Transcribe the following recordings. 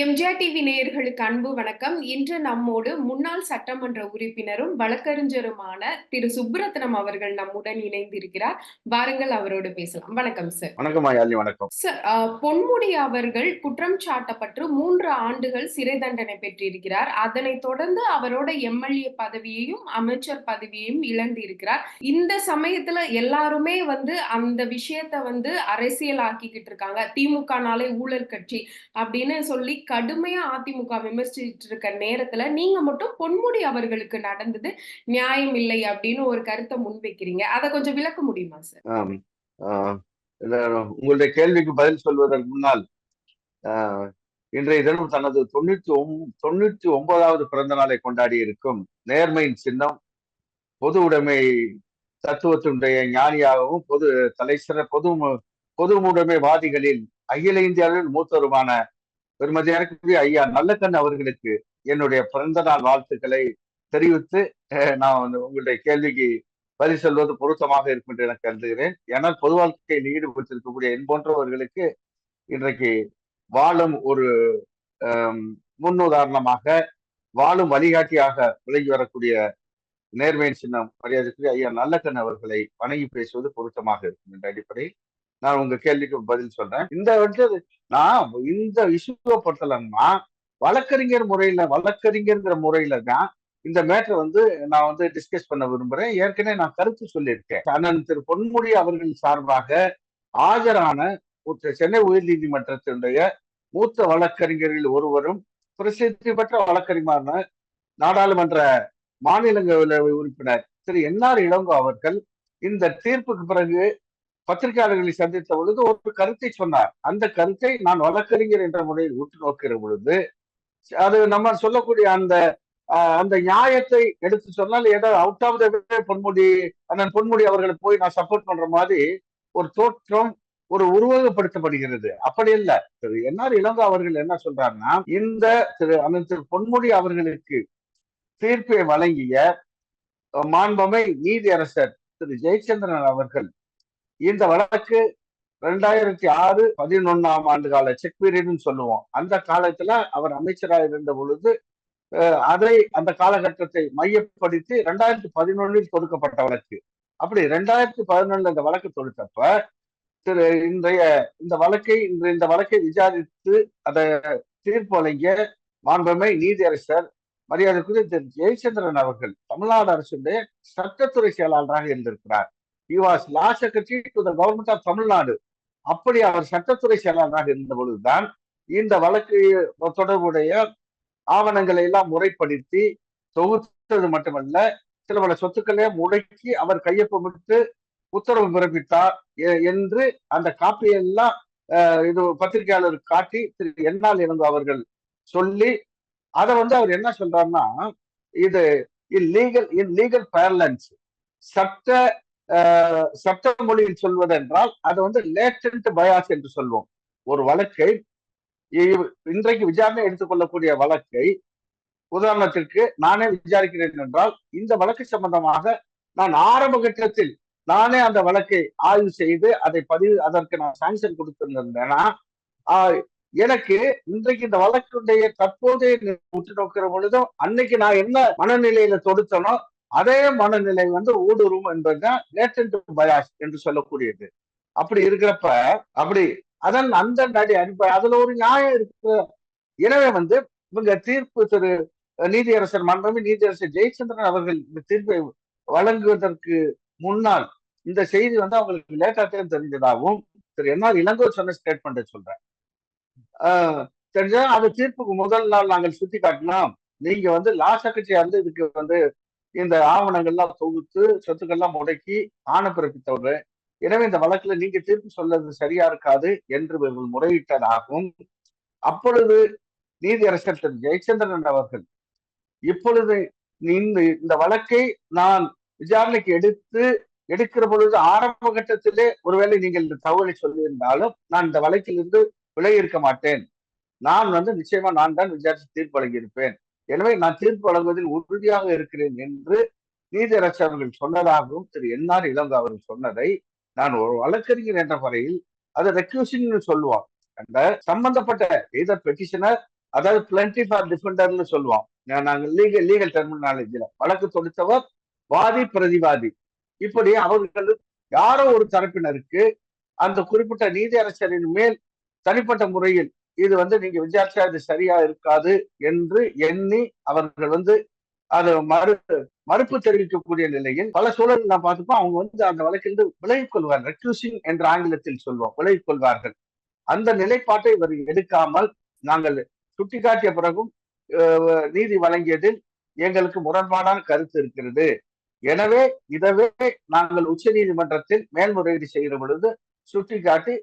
MGR TV நேயர்களுக்கு அன்பு வணக்கம். இன்று நம்மோடு முன்னாள் சட்டமன்ற உறுப்பினரும் வழக்கறிஞருமான திரு சுப்ரத்னம் அவர்கள் நம்முடன் இணைந்திருக்கிறார். வாருங்கள் அவரோடு பேசலாம். வணக்கம் சார் வணக்கம் வணக்கம். சார் பொன்முடி அவர்கள் குற்றம் சாட்டப்பட்டு மூன்று ஆண்டுகள் சிறை தண்டனை பெற்றிருக்கிறார். அதனைத் தொடர்ந்து அவரோட எம்எல்ஏ பதவியையும் அமைச்சர் பதவியையும் இழந்திருக்கிறார். இந்த சமயத்துல எல்லாருமே வந்து அந்த விஷயத்த வந்து அரசியல் ஆக்கிக்கிட்டு இருக்காங்க. திமுகனாலே ஊழல் கட்சி அப்படின்னு சொல்லி கடுமையா அதிமுக விமர்சிச்சுட்டு இருக்க நேரத்துல நீங்க மட்டும் பொன்முடி அவர்களுக்கு நடந்தது நியாயம் இல்லை அப்படின்னு ஒரு கருத்தை முன்வைக்கிறீங்க. அதை கொஞ்சம் விளக்க முடியுமா சார் உங்களுடைய கேள்விக்கு பதில் சொல்வதற்கு முன்னால் ஆஹ், இன்றைய தினம் தனது தொண்ணூத்தி ஒம் தொண்ணூத்தி ஒன்பதாவது பிறந்த நாளை கொண்டாடி இருக்கும் நேர்மையின் சின்னம் பொது உடைமை தத்துவத்தினுடைய ஞானியாகவும் பொது தலைசிற பொது பொது உடைமைவாதிகளில் அகில இந்தியாவில் பெருமதி பெருமதியானக்கூடிய ஐயா நல்லக்கண் அவர்களுக்கு என்னுடைய பிறந்த நாள் வாழ்த்துக்களை தெரிவித்து நான் வந்து உங்களுடைய கேள்விக்கு பதில் சொல்வது பொருத்தமாக இருக்கும் என்று எனக்கு கருதுகிறேன். ஏன்னால் பொது வாழ்க்கையில் ஈடுபட்டிருக்கக்கூடிய என் போன்றவர்களுக்கு இன்றைக்கு வாழும் ஒரு முன்னுதாரணமாக வாழும் வழிகாட்டியாக விலகி வரக்கூடிய நேர்மையின் சின்னம் மரியாதைக்குரிய ஐயா நல்லக்கண் அவர்களை வணங்கி பேசுவது பொருத்தமாக இருக்கும் என்ற அடிப்படையில் நான் உங்க கேள்விக்கு பதில் சொல்றேன். இந்த வந்து நான் இந்த இஷ்யூவை பொறுத்தலன்னா வழக்கறிஞர் முறையில வழக்கறிஞர்ங்கிற முறையில தான் இந்த மேட்டர் வந்து நான் வந்து டிஸ்கஸ் பண்ண விரும்புறேன். ஏற்கனவே நான் கருத்து சொல்லியிருக்கேன். அண்ணன் திரு பொன்முடி அவர்கள் சார்பாக ஆஜரான சென்னை சென்னை உயர்நீதிமன்றத்தினுடைய மூத்த வழக்கறிஞர்கள் ஒருவரும் பிரசித்தி பெற்ற வழக்கறிஞரான நாடாளுமன்ற மாநிலங்களவை உறுப்பினர் திரு என்ஆர் இளங்கோ அவர்கள் இந்த தீர்ப்புக்கு பிறகு பத்திரிகையாளர்களை சந்தித்த பொழுது ஒரு கருத்தை சொன்னார். அந்த கருத்தை நான் வழக்கறிஞர் என்ற முறையில் உற்று நோக்கிற பொழுது அது நம்ம சொல்லக்கூடிய அந்த அந்த நியாயத்தை எடுத்து சொன்னால் ஏதோ அவுட் ஆஃப் த பொன்முடி அண்ணன் பொன்முடி அவர்களை போய் நான் சப்போர்ட் பண்ற மாதிரி ஒரு தோற்றம் ஒரு உருவகப்படுத்தப்படுகிறது. அப்படி இல்ல. திரு என்ஆர் இளங்கோ அவர்கள் என்ன சொல்றாருன்னா இந்த திரு அண்ணன் திரு பொன்முடி அவர்களுக்கு தீர்ப்பை வழங்கிய மாண்பமை நீதியரசர் திரு ஜெயச்சந்திரன் அவர்கள் இந்த வழக்கு ரெண்டாயிரத்தி ஆறு பதினொன்னாம் ஆண்டு கால செக் பீரியட்னு சொல்லுவோம். அந்த காலத்துல அவர் அமைச்சராக இருந்த பொழுது அஹ், அதை அந்த காலகட்டத்தை மையப்படுத்தி ரெண்டாயிரத்தி பதினொன்னில் தொடுக்கப்பட்ட வழக்கு. அப்படி ரெண்டாயிரத்தி பதினொன்னுல இந்த வழக்கு தொடுத்தப்ப திரு இன்றைய இந்த வழக்கை இன்று இந்த வழக்கை விசாரித்து அதை தீர்ப்பு வழங்கிய மாண்புமை நீதியரசர் மரியாதைக்குரிய திரு. ஜெயச்சந்திரன் அவர்கள் தமிழ்நாடு அரசுடைய சட்டத்துறை செயலாளராக இருந்திருக்கிறார். He was law secretary to the government Tamil Nadu அப்படி அவர் சட்டத்துறை செயலாளராக இருந்த பொழுதுதான் இந்த வழக்கு தொடர்புடைய ஆவணங்களை எல்லாம் முறைப்படுத்தி தொகுத்தது மட்டுமல்ல சில பல சொத்துக்களை முடக்கி அவர் கையொப்பமிட்டு உத்தரவு பிறப்பித்தார் என்று அந்த காப்பியெல்லாம் அஹ், இது பத்திரிகையாளர் காட்டி திரு என்னால் இருந்து அவர்கள் சொல்லி அதை வந்து அவர் என்ன சொல்றாருன்னா இது லீகல் இன் லீகல் பேரலன்ஸ் சட்ட சட்ட மொழியில் சொல்வதென்றால் அது வந்து லேட்டன்ட் பயாஸ் என்று சொல்வோம். ஒரு வழக்கை இன்றைக்கு விசாரணை எடுத்துக்கொள்ளக்கூடிய வழக்கை உதாரணத்திற்கு நானே விசாரிக்கிறேன் என்றால் இந்த வழக்கு சம்பந்தமாக நான் ஆரம்ப கட்டத்தில் நானே அந்த வழக்கை ஆய்வு செய்து அதை பதிவு அதற்கு நான் சாங்ஷன் கொடுத்திருந்தேன்னா ஆஹ், எனக்கு இன்றைக்கு இந்த வழக்குடைய தற்போதைய உற்று நோக்கிற பொழுதும் அன்னைக்கு நான் என்ன மனநிலையில தொடுத்தனோ அதே மனநிலை வந்து ஊடுருவும் என்பதுதான் லேட்டன்ட் பயாஸ் என்று சொல்லக்கூடியது. அப்படி இருக்கிறப்ப அப்படி அதன் அந்த நடி அடிப்படை அதுல ஒரு நியாயம் இருக்கு. எனவே வந்து இவங்க தீர்ப்பு திரு நீதியரசர் மன்றமே நீதியரசர் ஜெயச்சந்திரன் அவர்கள் இந்த தீர்ப்பை வழங்குவதற்கு முன்னால் இந்த செய்தி வந்து அவங்களுக்கு லேட்டாக தெரிஞ்சதாகவும் திரு என்ஆர் இளங்கோ சொன்ன ஸ்டேட்மெண்ட்டை சொல்றேன். ஆஹ் தெரிஞ்சா அது தீர்ப்புக்கு முதல் நாள் நாங்கள் சுட்டி காட்டினோம் நீங்க வந்து லா செக்ரட்டரியா வந்து இதுக்கு வந்து இந்த ஆவணங்கள்லாம் தொகுத்து சொத்துக்கள்லாம் முடக்கி ஆணை பிறப்பித்தவர் எனவே இந்த வழக்குல நீங்க தீர்ப்பு சொல்றது சரியா இருக்காது என்று இவர்கள் முறையிட்டதாகவும் அப்பொழுது நீதியரசர் திரு ஜெயச்சந்திரன் அவர்கள் இப்பொழுது இந்த இந்த வழக்கை நான் விசாரணைக்கு எடுத்து எடுக்கிற பொழுது ஆரம்ப கட்டத்திலே ஒருவேளை நீங்கள் இந்த தகவலை சொல்லியிருந்தாலும் நான் இந்த வழக்கிலிருந்து விலகி இருக்க மாட்டேன். நான் வந்து நிச்சயமா நான் தான் விசாரித்து தீர்ப்பு வழங்கியிருப்பேன். எனவே நான் தீர்ப்பு வழங்குவதில் உறுதியாக இருக்கிறேன் என்று நீதியரசர் அவர்கள் சொன்னதாகவும் திரு என்ஆர் இளங்கோ அவர்கள் சொன்னதை நான் ஒரு வழக்கறிஞர் என்ற முறையில் அதை ரெக்யூசிங்னு சொல்லுவோம் அந்த சம்பந்தப்பட்ட எய்தர் பெட்டிஷனர் அதாவது பிளண்டி ஃபார் டிஃபெண்டர்னு சொல்லுவோம் நாங்கள் நாங்க லீகல் லீகல் டெர்மினாலஜில வழக்கு தொடுத்தவர் வாதி பிரதிவாதி. இப்படி அவர்கள் யாரோ ஒரு தரப்பினருக்கு அந்த குறிப்பிட்ட நீதியரசரின் மேல் தனிப்பட்ட முறையில் இது வந்து நீங்க விசாரிச்சா இது சரியா இருக்காது என்று எண்ணி அவர்கள் வந்து அது மறு மறுப்பு தெரிவிக்கக்கூடிய நிலையில் பல சூழல் நான் பார்த்துப்போம். அவங்க வந்து அந்த வழக்கிலிருந்து விலகிக் கொள்வார்கள். ரெக்யூசிங் என்ற ஆங்கிலத்தில் சொல்வோம். விலகிக் கொள்வார்கள். அந்த நிலைப்பாட்டை இவர் எடுக்காமல் நாங்கள் சுட்டிக்காட்டிய பிறகும் நீதி வழங்கியதில் எங்களுக்கு முரண்பாடான கருத்து இருக்கிறது. எனவே இதவே நாங்கள் உச்ச நீதிமன்றத்தில் மேல்முறையீடு செய்கிற பொழுது சுட்டிக்காட்டி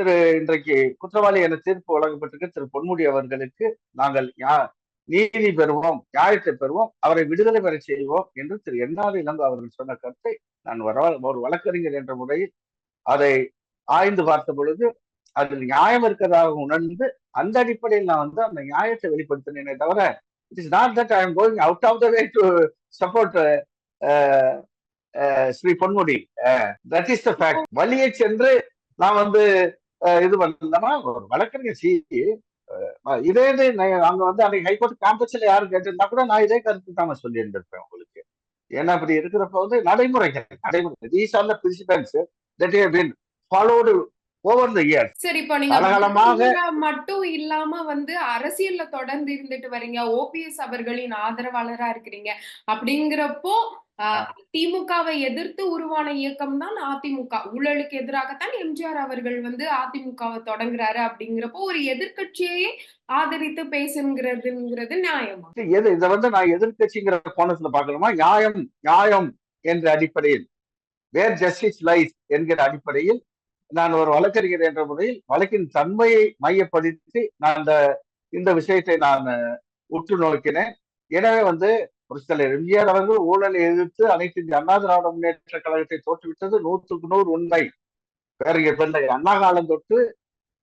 திரு இன்றைக்கு குற்றவாளி என தீர்ப்பு வழங்கப்பட்டிருக்க. திரு பொன்முடி அவர்களுக்கு நாங்கள் யா- நீதி பெறுவோம் நியாயத்தை பெறுவோம் அவரை விடுதலை பெற செய்வோம் என்று திரு என்ஆர் இளங்கோ அவர்கள் சொன்ன கருத்தை நான் ஒரு ஒரு வழக்கறிஞர் என்ற முறையில் அதை ஆய்ந்து பார்த்த பொழுது அதில் நியாயம் இருக்கிறதாக உணர்ந்து அந்த அடிப்படையில் நான் வந்து அந்த நியாயத்தை வெளிப்படுத்தினேனே தவிர it is not that I am going out of the way to support Shri Ponmudi that is the fact வழியை சென்று நான் வந்து இது பண்ணலாமா ஒரு வழக்கறிஞர் சி அஹ் இதே இது அங்க வந்து அன்னைக்கு ஹைகோர்ட் கேம்பஸ்ல யாரு கேட்டிருந்தா கூட நான் இதே கருத்து தான் சொல்லி இருந்திருப்பேன் உங்களுக்கு. ஏன்னா அப்படி இருக்கிறப்ப வந்து நடைமுறைகள் நடைமுறை these are the principles that have been followed over the year சரி இப்போ நீங்க மட்டும் இல்லாம வந்து அரசியல்ல தொடர்ந்து இருந்துட்டு வரீங்க. ஓபிஎஸ் அவர்களின் ஆதரவாளரா இருக்கிறீங்க. அப்படிங்கிறப்போ திமுகவை எதிர்த்து உருவான இயக்கம் தான் அதிமுக. ஊழலுக்கு எதிராகத்தான் எம்ஜிஆர் அவர்கள் வந்து அதிமுகவை தொடங்குறாரு அப்படிங்கிறப்போ ஒரு எதிர்க்கட்சியையே ஆதரித்து பேசுங்கிறதுங்கிறது நியாயமா? எது? இதை வந்து நான் எதிர்க்கட்சிங்கிற கோணத்துல பார்க்கணுமா? நியாயம் நியாயம் என்ற அடிப்படையில். வேர் ஜஸ்டிஸ் லைஸ் என்கிற அடிப்படையில் நான் ஒரு வழக்கறிஞர் என்ற முறையில் வழக்கின் தன்மையை மையப்படுத்தி நான் இந்த விஷயத்தை நான் உற்று நோக்கினேன். எனவே வந்து ஒரு எம்ஜிஆர் அவர்கள் ஊழலை எதிர்த்து அனைத்து இந்திய அண்ணா திராவிட முன்னேற்ற கழகத்தை தோற்றுவிட்டது நூற்றுக்கு நூறு உண்மை. வேறு பிள்ளை. அண்ணா காலம் தொட்டு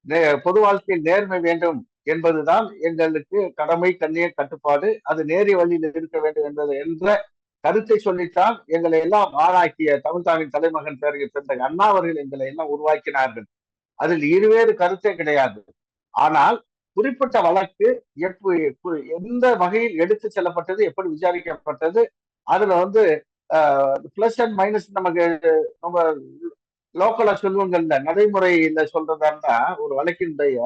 நே- பொது வாழ்க்கையில் நேர்மை வேண்டும் என்பதுதான் எங்களுக்கு கடமை கண்ணிய கட்டுப்பாடு. அது நேரிய வழியில் இருக்க வேண்டும் என்பது என்ற கருத்தை சொல்லித்தான் எங்களை எல்லாம் ஆளாக்கிய தமிழ்தாவின் தலைமகன் பேரறிஞர் பிறந்த அண்ணா அவர்கள் எங்களை எல்லாம் உருவாக்கினார்கள். அதில் இருவேறு கருத்தே கிடையாது. ஆனால் குறிப்பிட்ட வழக்கு எந்த வகையில் எடுத்து செல்லப்பட்டது எப்படி விசாரிக்கப்பட்டது அதுல வந்து பிளஸ் அண்ட் மைனஸ் நமக்கு நம்ம லோக்கலா சொல்லுவங்கள்ல நடைமுறையில சொல்றதா இருந்தா ஒரு வழக்கினுடைய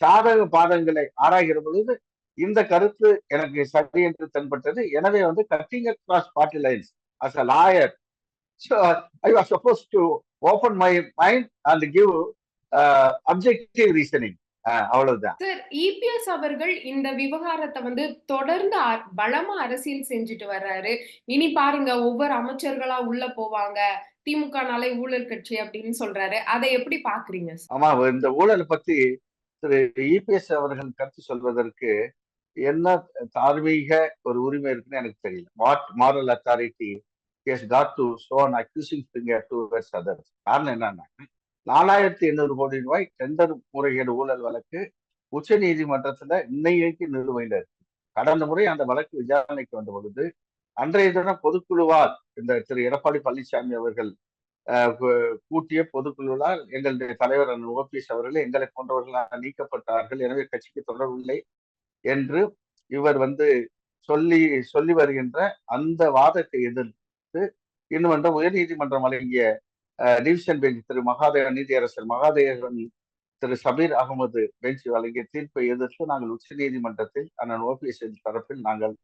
சாதக பாதங்களை ஆராய்கிற பொழுது இந்த கருத்து எனக்கு சரி என்று தென்பட்டது. எனவே வந்து cutting across party lines as a lawyer so I was suppose to open my mind and give objective reasoning அவ்வளவுதான். சார் இபிஎஸ் அவர்கள் இந்த விவகாரத்தை வந்து தொடர்ந்து பலமா அரசியல் செஞ்சுட்டு வர்றாரு. இனி பாருங்க ஒவ்வொரு அமைச்சர்களா உள்ள போவாங்க. திமுகனாலே ஊழல் கட்சி அப்படின்னு சொல்றாரு. அதை எப்படி பாக்குறீங்க? ஆமா இந்த ஊழலை பத்தி திரு இபிஎஸ் அவர்கள் கருத்து சொல்வதற்கு என்ன தார்மீக ஒரு உரிமை இருக்குன்னு எனக்கு தெரியல. What moral authority has got to show an accusing finger to others காரணம் என்னன்னா நாலாயிரத்தி எண்ணூறு கோடி ரூபாய் டெண்டர் முறைகேடு ஊழல் வழக்கு உச்ச நீதிமன்றத்துல இன்னைக்கு நிலுவையில் இருக்கு. கடந்த முறை அந்த வழக்கு விசாரணைக்கு வந்த பொழுது அன்றைய தினம் பொதுக்குழுவால் இந்த திரு எடப்பாடி பழனிசாமி அவர்கள் கூட்டிய பொதுக்குழுவால் எங்களுடைய தலைவர் ஓபிஎஸ் அவர்கள் எங்களை போன்றவர்களாக நீக்கப்பட்டார்கள். எனவே கட்சிக்கு தொடரவில்லை என்று இவர் வந்து சொல்லி சொல்லி வருகின்ற அந்த வாதத்தை எதிர்த்து இன்னும் வந்து உயர்நீதிமன்றம் வழங்கிய டிவிஷன் பெஞ்ச் திரு மகாதேவ நீதியரசர் மகாதேவன் திரு சபீர் அகமது பெஞ்ச் வழங்கிய தீர்ப்பை எதிர்த்து நாங்கள் உச்ச நீதிமன்றத்தில் அண்ணன் ஓபிஎஸ் தரப்பில் நாங்கள்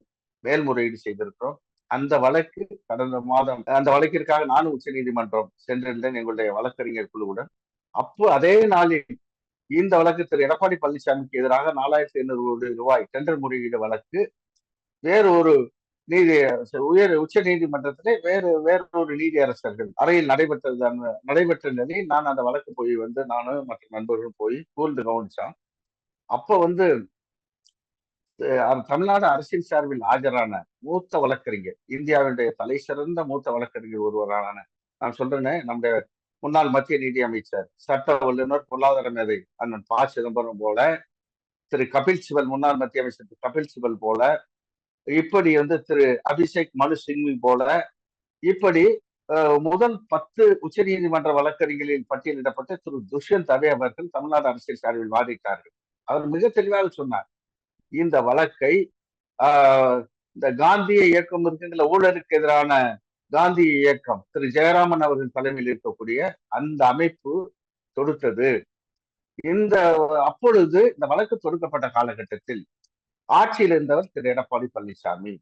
மேல்முறையீடு செய்திருக்கிறோம். அந்த வழக்கு கடந்த மாதம் அந்த வழக்கிற்காக நானும் உச்ச நீதிமன்றம் சென்றிருந்தேன் எங்களுடைய வழக்கறிஞர் குழுவுடன். அப்போ அதே நாளில் இந்த வழக்கு திரு எடப்பாடி பழனிசாமிக்கு எதிராக நாலாயிரத்தி ஐநூறு கோடி ரூபாய் டெண்டர் முறையீடு வழக்கு வேறு ஒரு நீதி உயர் உச்ச நீதிமன்றத்திலே வேறு வேறொரு நீதியரசர்கள் அறையில் நடைபெற்றது நடைபெற்ற நிலையில் நான் அந்த வழக்கு போய் வந்து நானும் மற்ற நண்பர்களும் போய் கூர்ந்து கவனிச்சோம். அப்போ வந்து தமிழ்நாடு அரசியல் சார்பில் ஆஜரான மூத்த வழக்கறிஞர் இந்தியாவினுடைய தலை சிறந்த மூத்த வழக்கறிஞர் ஒருவரான நான் சொல்றேனே நம்முடைய முன்னாள் மத்திய நிதி அமைச்சர் சட்ட வல்லுநர் பொருளாதார மேதை அண்ணன் ப. சிதம்பரம் போல திரு. கபில் சிபல் முன்னாள் மத்திய அமைச்சர் திரு. கபில் சிபல் போல இப்படி வந்து திரு அபிஷேக் மனு சிங்வி போல இப்படி முதல் பத்து உச்ச நீதிமன்ற வழக்கறிஞர்களில் பட்டியலிடப்பட்ட திரு துஷ்யந்த் தவே அவர்கள் தமிழ்நாடு அரசியல் சார்பில் வாதிட்டார்கள். அவர் மிக தெளிவாக சொன்னார். இந்த வழக்கை இந்த காந்திய இயக்கம் இருக்குங்கிற ஊழலுக்கு எதிரான காந்திய இயக்கம் திரு ஜெயராமன் அவர்கள் தலைமையில் இருக்கக்கூடிய அந்த அமைப்பு தொடுத்தது. இந்த அப்பொழுது இந்த வழக்கு தொடுக்கப்பட்ட காலகட்டத்தில் ஆட்சியில் இருந்தவர் திரு எடப்பாடி பழனிசாமி.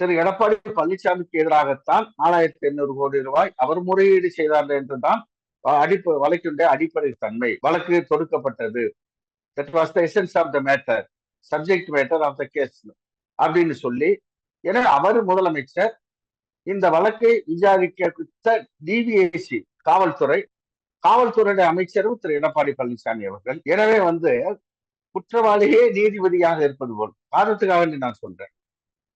திரு எடப்பாடி பழனிசாமிக்கு எதிராகத்தான் நாலாயிரத்தி எண்ணூறு கோடி ரூபாய் அவர் முறையீடு செய்தார் என்றுதான் அடிப்ப வழக்கினுடைய அடிப்படை தன்மை வழக்கு தொடுக்கப்பட்டது. That was the essence of the matter subject matter of the case அப்படின்னு சொல்லி எனவே அவர் முதலமைச்சர் இந்த வழக்கை விசாரிக்க டிவிஎஸ்சி காவல்துறை காவல்துறையுடைய அமைச்சரும் திரு எடப்பாடி பழனிசாமி அவர்கள். எனவே வந்து குற்றவாளியே நீதிபதியாக இருப்பது போல். காரணத்துக்காக வேண்டி நான் சொல்றேன்.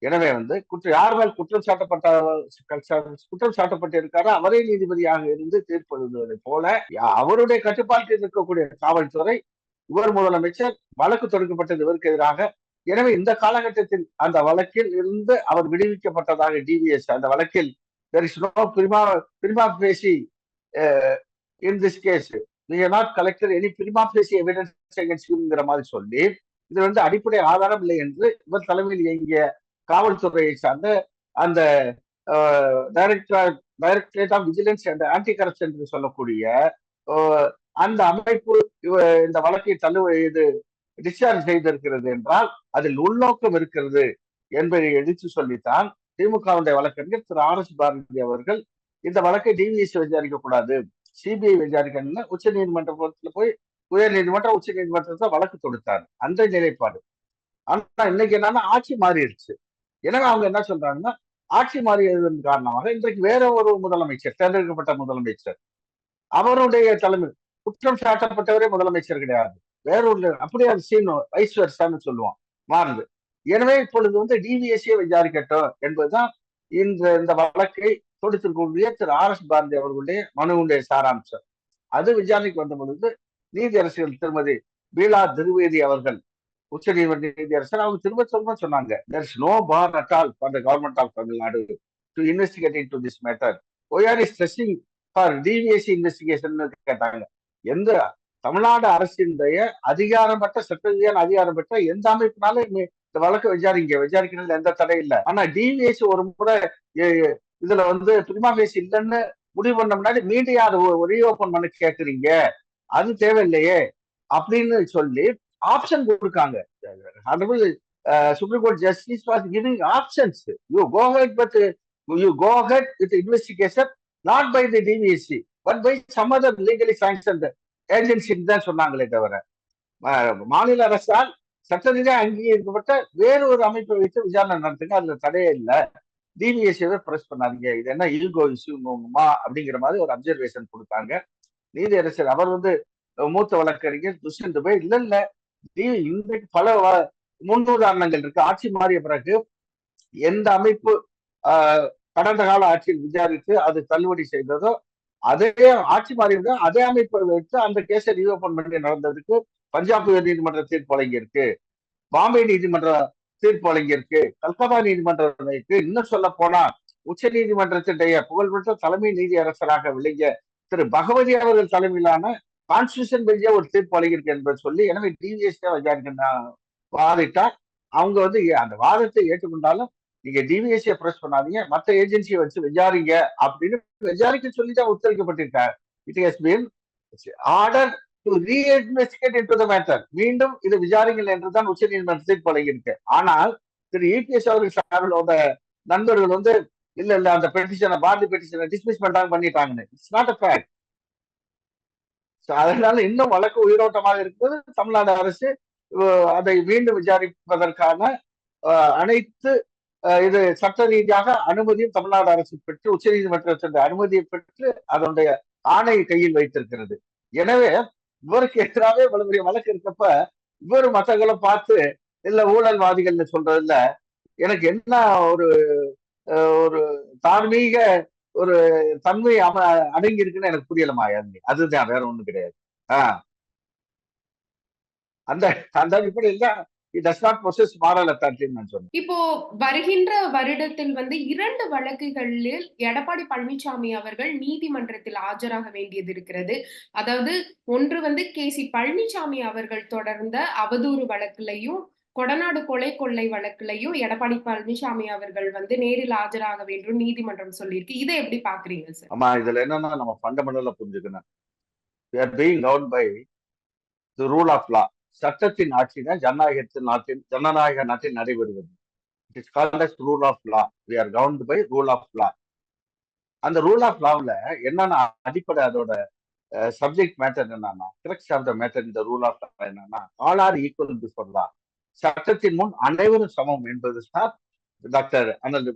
எனவே வந்து குற்ற யார் மேல் குற்றம் சாட்டப்பட்ட குற்றம் சாட்டப்பட்டிருக்காரோ அவரே நீதிபதியாக இருந்து தீர்ப்பு எழுதுவதை போல அவருடைய கட்டுப்பாட்டில் இருக்கக்கூடிய காவல்துறை இவர் முதலமைச்சர் வழக்கு தொடுக்கப்பட்டது இவருக்கு எதிராக. எனவே இந்த காலகட்டத்தில் அந்த வழக்கில் இருந்து அவர் விடுவிக்கப்பட்டதாக டிவிஎஸ் அந்த வழக்கில் prima prima facie in this case not collector any prima facie எவிடன்ஸ்ங்கிற மாதிரி சொல்லி இது வந்து அடிப்படை ஆதாரம் இல்லை என்று இவர் தலைமையில் இயங்கிய காவல்துறையை சார்ந்த அந்த director directorate of vigilance and anti corruption என்று சொல்லக்கூடிய அந்த அமைப்பு இந்த வழக்கை தள்ளு இது டிஸ்சார்ஜ் செய்திருக்கிறது என்றால் அதில் உள்நோக்கம் இருக்கிறது என்பதை எடுத்து சொல்லித்தான் திமுகவுடைய வழக்கறிஞர் திரு ஆர் எஸ் பாரதி அவர்கள் இந்த வழக்கை டிவிஎஸ் விசாரிக்க கூடாது. சிபிஐ விசாரிக்கணும்னு உச்ச நீதிமன்றத்தில் போய் உயர் நீதிமன்றம் உச்ச நீதிமன்றத்தை வழக்கு தொடுத்தார் அந்த நிலைப்பாடு. ஆனா இன்னைக்கு என்னன்னா ஆட்சி மாறிடுச்சு. எனவே அவங்க என்ன சொல்றாங்கன்னா ஆட்சி மாறியதன் காரணமாக இன்றைக்கு வேற ஒரு முதலமைச்சர் தேர்ந்தெடுக்கப்பட்ட முதலமைச்சர் அவருடைய தலைமை குற்றம் சாட்டப்பட்டவரே முதலமைச்சர் கிடையாது. வேற ஒரு அப்படியே அது சீன் வைஸ் வருஷான்னு சொல்லுவான் மாறுது. எனவே இப்பொழுது வந்து டிவிஎஸ்ஏ விசாரிக்கட்டும் என்பதுதான் இந்த இந்த வழக்கை தொடுத்திருக்கக்கூடிய திரு ஆர் எஸ் பாரதி அவர்களுடைய மனுவுடைய சாராம்சம். அது விசாரணைக்கு வந்த பொழுது நீதியரசர்கள் திருமதி பீலா திருவேதி அவர்கள் உச்ச நீதிமன்ற நீதியரசர் அவங்க திரும்ப திரும்ப சொன்னாங்க there is no bar at all for the government of Tamil Nadu to investigate into this matter why are is stressing for DVSC investigation கேட்டாங்க. எந்த தமிழ்நாடு அரசினுடைய அதிகாரம் பெற்ற சட்டரீதியான அதிகாரம் பெற்ற எந்த அமைப்பினாலும் இந்த வழக்கு விசாரிங்க விசாரிக்கிறது எந்த தடை இல்லை. ஆனா டிவிஎஸ்சி ஒரு முறை இதுல வந்து பிரிமா பேசி இல்லைன்னு முடிவு பண்ண முன்னாடி மீண்டும் அதை ரீஓபன் பண்ண கேட்குறீங்க அது தேவையில்லையே. அப்படின்னு சொல்லி ஆப்ஷன் கொடுக்காங்க. Supreme Court justice was giving options you go head but you go head with investigation not by the DVSC but by some other legally sanction ஏஜென்சின்னு தான் சொன்னாங்களே தவிர. மாநில அரசால் சட்ட ரீதியாக அங்கீகரிக்கப்பட்ட வேறு ஒரு அமைப்பை வைத்து விசாரணை நடத்துங்க. அதுல தடையே இல்லை. டிவிஎஸ்சியை பிரஸ் பண்ணாதீங்க. இது என்ன இல்கோ இஷ்யூங்கம்மா அப்படிங்கிற மாதிரி ஒரு அப்சர்வேஷன் கொடுத்தாங்க. நீதியரசர் அவர் வந்து மூத்த வழக்கறிஞர் துஷ்யந்து போய் இல்ல இல்ல. இந்த பல முன்னுதாரணங்கள் இருக்கு. ஆட்சி மாறிய பிறகு எந்த அமைப்பு கடந்த கால ஆட்சியில் விசாரித்து அது தள்ளுபடி செய்ததோ அதே ஆட்சி மாறியிருந்தா அதே அமைப்பை வைத்து அந்த கேஸை ரீஓபன் பண்ணி நடந்ததுக்கு பஞ்சாப் உயர் நீதிமன்ற தீர்ப்பு வழங்கியிருக்கு. பாம்பே நீதிமன்ற தீர்ப்பு வழங்கியிருக்கு கல்கத்தா நீதிமன்றம் இன்னும் சொல்ல போனா உச்ச நீதிமன்றத்தினுடைய புகழ்பெற்ற தலைமை நீதியரசராக விளங்கிய திரு பகவதி அவர்கள் தலைமையிலான கான்ஸ்டியூஷன் பெஞ்சே ஒரு தீர்ப்பு வழங்கியிருக்கு என்பதை சொல்லி எனவே டிவிஎஸ் விசாரிக்க வாதிட்டார். அவங்க வந்து அந்த வாதத்தை ஏற்றுக்கொண்டாலும் நீங்க டிவிஎஸ்சியை பிரஸ் பண்ணாதீங்க. மற்ற ஏஜென்சியை வச்சு விசாரிங்க அப்படின்னு விசாரிக்க சொல்லி தான் உத்தரவிக்கப்பட்டிருக்கார். It has been order to reinvestigate into the matter மீண்டும் இது விசாரிங்கள் என்றுதான் உச்ச நீதிமன்றத்தை பழகியிருக்கு. ஆனால் திரு இபிஎஸ் அவர்கள் சார்பில் நண்பர்கள் வந்து இல்ல இல்ல அந்த பெட்டிஷனை பாரதி பெட்டிஷனை டிஸ்மிஸ் பண்ணிட்டாங்க பண்ணிட்டாங்கன்னு. இட்ஸ் நாட் அ ஃபேக்ட் அதனால இன்னும் வழக்கு உயிரோட்டமாக இருக்குது தமிழ்நாடு அரசு அதை மீண்டும் விசாரிப்பதற்கான அனைத்து இது சட்ட ரீதியாக அனுமதியும் தமிழ்நாடு அரசு பெற்று உச்ச அனுமதியை பெற்று அதனுடைய ஆணையை கையில் வைத்திருக்கிறது. எனவே இவருக்கு எதிராகவே இவ்வளவு பெரிய வழக்கு இருக்கப்ப இவர் மற்றவங்களை பார்த்து இல்ல ஊழல்வாதிகள்னு சொல்றதுல எனக்கு என்ன ஒரு ஒரு தார்மீக ஒரு தன்மை அம அடங்கி இருக்குன்னு எனக்கு புரியலமா அதுதான் வேற ஒண்ணும் கிடையாது. ஆஹ் அந்த அந்த அடிப்படையில் தான் நான் சொன்னேன் இப்போ வருகின்ற வருடத்தில் வந்து இரண்டு வழக்குகளில் எடப்பாடி பழனிசாமி அவர்கள் நீதிமன்றத்தில் ஆஜராக வேண்டியது இருக்கிறது. அதாவது ஒன்று வந்து கே சி பழனிசாமி அவர்கள் தொடர்ந்த அவதூறு வழக்குலையும் கொடநாடு கொலை கொள்ளை வழக்குலையும் எடப்பாடி பழனிசாமி அவர்கள் வந்து நேரில் ஆஜராக வேண்டும் நீதிமன்றம் சொல்லியிருக்கு. இதை எப்படி பாக்குறீங்க சார் ஆமா இதுல என்னன்னா நம்ம ஃபண்டமெண்டலா புரிஞ்சுக்கணும். Are being governed by சட்டத்தின் ஆட்சி தான் ஜனநாயகத்தின் நாட்டின் ஜனநாயக நாட்டில் நடைபெறுகிறது. It is called as rule of law we are governed by rule of law அந்த ரூல் ஆஃப் லாவில் என்னன்னா அடிப்படை அதோட சப்ஜெக்ட் மேட்டர் என்னன்னா கிரக்ஸ் ஆஃப் த மேட்டர் இந்த ரூல் ஆஃப் லா என்னன்னா all are equal before law சட்டத்தின் முன் அனைவரும் சமம் என்பது தான் டாக்டர் அனல்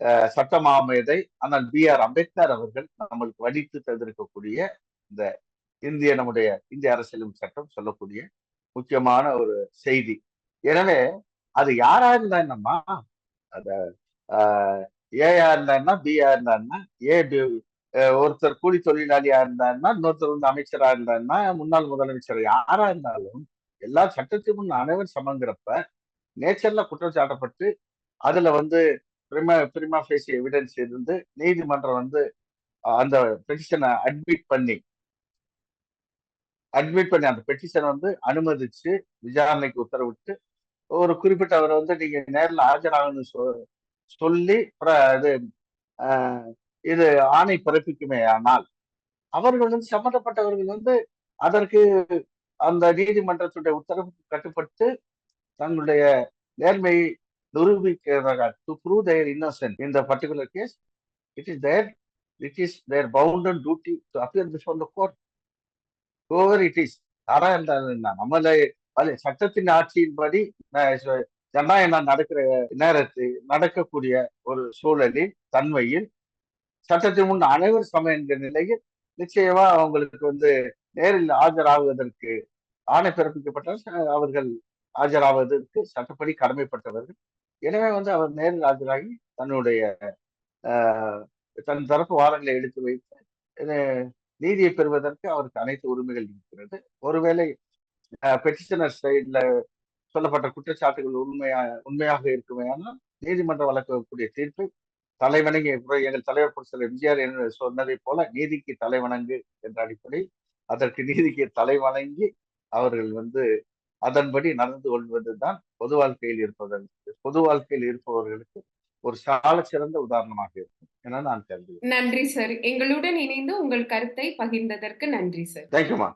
அஹ், சட்ட மாமேதை அண்ணல் பி ஆர் அம்பேத்கர் அவர்கள் நம்மளுக்கு வடித்து தந்திருக்கக்கூடிய இந்த இந்திய நம்முடைய இந்திய அரசியலமைப்பு சட்டம் சொல்லக்கூடிய முக்கியமான ஒரு செய்தி. எனவே அது யாரா இருந்தா என்னம்மா அத ஏயா இருந்தாருன்னா பியா இருந்தாருன்னா ஏ ஒருத்தர் கூலி தொழிலாளியா இருந்தாருன்னா இன்னொருத்தர் வந்து அமைச்சரா இருந்தாருன்னா முன்னாள் முதலமைச்சர் யாரா இருந்தாலும் எல்லா சட்டத்துக்கு முன் அனைவரும் சமங்கிறப்ப நேச்சர்ல குற்றம் சாட்டப்பட்டு அதுல வந்து பிரிமா பிரிமா ஃபேசி எவிடன்ஸ் இருந்து நீதிமன்றம் வந்து அந்த பெட்டிஷனை அட்மிட் பண்ணி அட்மிட் பண்ணி அந்த பெட்டிஷன் வந்து அனுமதிச்சு விசாரணைக்கு உத்தரவிட்டு ஒரு குறிப்பிட்ட அவரை வந்து நீங்க நேரில் ஆஜராகணும்னு சொ- சொல்லி இது இது ஆணை பிறப்பிக்குமே ஆனால் அவர்கள் வந்து சம்பந்தப்பட்டவர்கள் வந்து அதற்கு அந்த நீதிமன்றத்துடைய உத்தரவுக்கு கட்டுப்பட்டு தங்களுடைய நேர்மையை நிரூபிக்கிறதாக to prove their innocent in the particular case it is their it is their bounden duty to appear before over it is யாரா இருந்தாலும் நம்மள சட்டத்தின் ஆட்சியின்படி ஜனநாயகம் நடக்கிற நேரத்தில் நடக்கக்கூடிய ஒரு சூழலில் தன்மையில் சட்டத்தின் முன் அனைவர் சமம் என்கிற நிலையில் நிச்சயமா அவங்களுக்கு வந்து நேரில் ஆஜராகுவதற்கு ஆணை பிறப்பிக்கப்பட்டால் அவர்கள் ஆஜராவதற்கு சட்டப்படி கடமைப்பட்டவர்கள். எனவே வந்து அவர் நேரில் ஆஜராகி தன்னுடைய ஆஹ், தன் தரப்பு வாரங்களை எடுத்து வைத்து நீதியை பெறுவதற்கு அவருக்கு அனைத்து உரிமைகள் இருக்கிறது. ஒருவேளை பெட்டிஷனர் சைட்ல சொல்லப்பட்ட குற்றச்சாட்டுகள் உண்மையா உண்மையாக இருக்குமையானால் நீதிமன்றம் வழங்கக்கூடிய தீர்ப்பை தலைவணங்கி எங்கள் தலைவர் புரட்சியாளர் விஜயார் என்று சொன்னதை போல நீதிக்கு தலைவணங்கு என்ற அடிப்படையில் அதற்கு நீதிக்கு தலைவணங்கி அவர்கள் வந்து அதன்படி நடந்து கொள்வதுதான் பொது வாழ்க்கையில் இருப்பவர்கள் பொது வாழ்க்கையில் இருப்பவர்களுக்கு ஒரு சால சிறந்த உதாரணமாக இருக்கும். என நான் கருதுகிறேன். நன்றி சார் எங்களுடன் இணைந்து உங்கள் கருத்தை பகிர்ந்ததற்கு நன்றி சார் தேங்க்யூமா